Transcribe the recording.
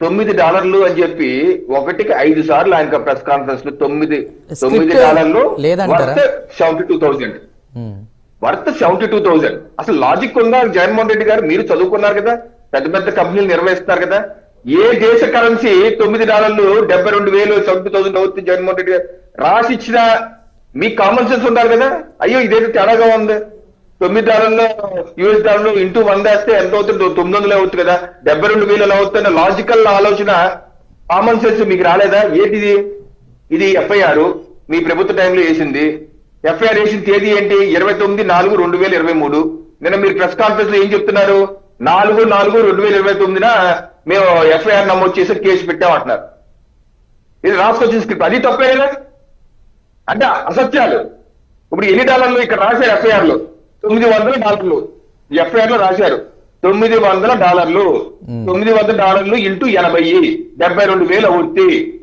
తొమ్మిది డాలర్లు అని చెప్పి ఒకటికి ఐదు సార్లు ఆయన ప్రెస్ కాన్ఫరెన్స్లో తొమ్మిది తొమ్మిది డాలర్లు లేదంటారా? Seventy two thousand. Worth seventy two thousand. అసలు లాజిక్ ఉందా? జగన్మోహన్ రెడ్డి గారు మీరు చదువుకున్నారు కదా పెద్ద పెద్ద కంపెనీలు నిర్వహిస్తున్నారు కదా ఏ దేశ కరెన్సీ తొమ్మిది డాలర్లు డెబ్బై రెండు వేలు సెవెంటీ థౌసండ్ అవుతుంది జగన్మోహన్ రెడ్డి గారు? రాసి ఇచ్చిన మీకు కామన్ సెన్స్ ఉండాలి కదా? అయ్యో ఇదేదో తేడాగా ఉంది. తొమ్మిది డాలర్లు యూఎస్ డాలర్లు ఇంటూ వంద వేస్తే ఎంత అవుతుంది? తొమ్మిది వందలు అవుతుంది కదా. డెబ్బై రెండు వేలు ఎలా అవుతుంది లాజికల్ ఆలోచన కామన్ సెన్స్ మీకు రాలేదా? ఏంటిది? ఇది ఎఫ్ఐఆర్ మీ ప్రభుత్వ టైంలో వేసింది. ఎఫ్ఐఆర్ వేసిన తేదీ ఏంటి? ఇరవై తొమ్మిది నాలుగు రెండు వేల ఇరవై మూడు. నిన్న మీరు ప్రెస్ కాన్ఫరెన్స్లో ఏం చెప్తున్నారు? నాలుగు నాలుగు రెండు వేల ఇరవై తొమ్మిదిన మేము ఎఫ్ఐఆర్ నమోదు చేసి కేసు పెట్టామంటున్నారు ఇది రాసుకొచ్చిన స్క్రిప్ట్ అది తప్పే కదా? అంటే అసత్యాలు. ఇప్పుడు ఎన్ని డాలర్లు ఇక్కడ రాశారు ఎఫ్ఐఆర్లో? తొమ్మిది వందల డాలర్లు. ఎఫ్ఐఆర్లో రాశారు. తొమ్మిది వందల డాలర్లు. తొమ్మిది వందల డాలర్లు ఇంటూ ఎనభై. డెబ్బై రెండు వేలు అవుతుంది